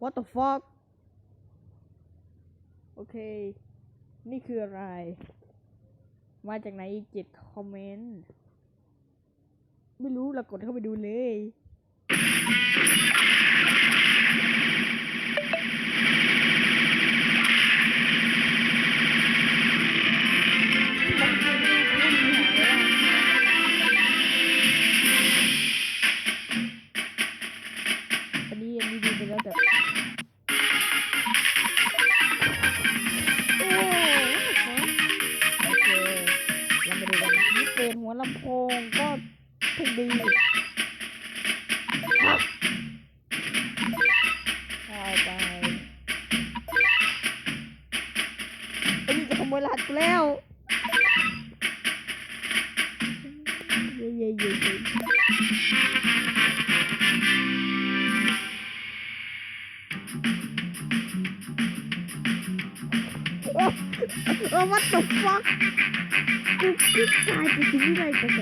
what the fuck โอเค นี่คืออะไร มาจากไหนอีกเจ็ดคอมเมนต์ ไม่รู้เรากดเข้าไปดูเลยมันคือไม่ไม่มีหายแล้วอันนี้อันนี้ดูไปแล้วแต่ นี่เป็นหัวลำโพงก็ถึงดีครับเอาไปไอ้นี่จะขโมยรหัสกูแล้วเย้เย้เย้ เย้โอ้โอ้ what the fuck กูคิดตายไปถึงที่ไหนกันเถ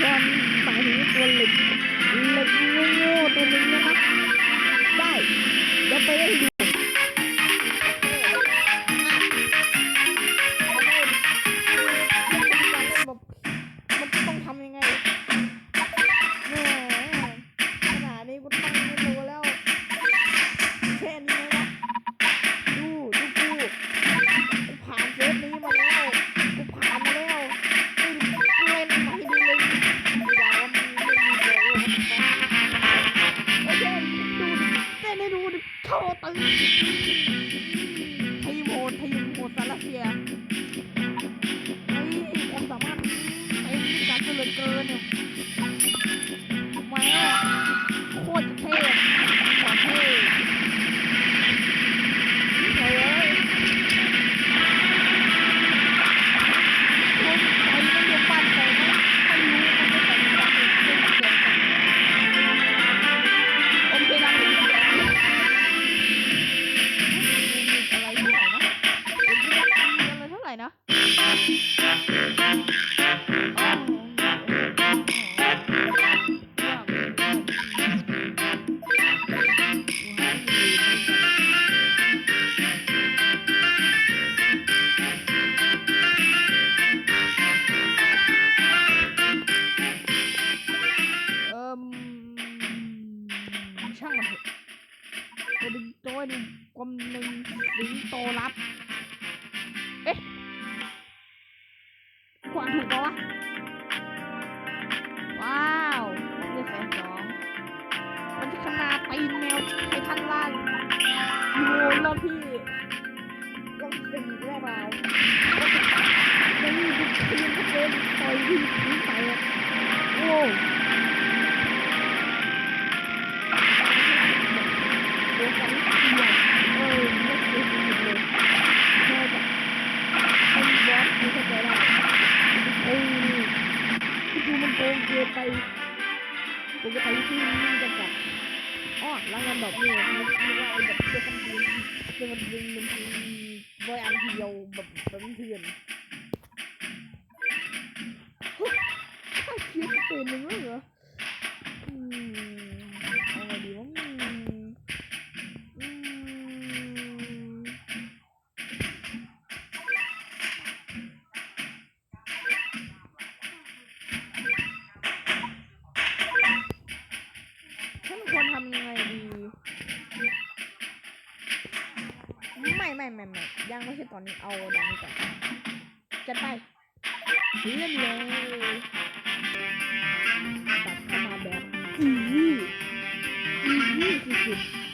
ไอ้เห็นพรหมายถึงตัวเหล็กเหล็กโง่ๆตัวนึงนะครับ ได้เดี๋ยวไปให้ดู กระดิ่งโจ้ดูกำนึงสิงโตรับ เอ๊ะกวางถูกปะวะ ว้าวเรียกแสนสองมันจะขนาดตีนแมวไททันล่างยูโรรอบที่รอบสี่รอบเราแล้วนี่ดูทีมก็เป็นต่อยที่ทิ้งไปอะโอ้ คือมันโกงเกินไปผมจะไปที่นี่จะกลับอ๋อแล้วงานแบบนี่มันมีอว่าไอ้แบบเจ้าคำเรียนเจ้ามันดึงมันคือร้อยอันเดียวแบบแบบเพื่อน ไม่ไม่ไม่างไม่ใช่ตอนนี้เอาดังนี้ก่อนจะไปเลื่อนเลยตัดเข้ามาแบบอีซี่อีซี่สุดๆ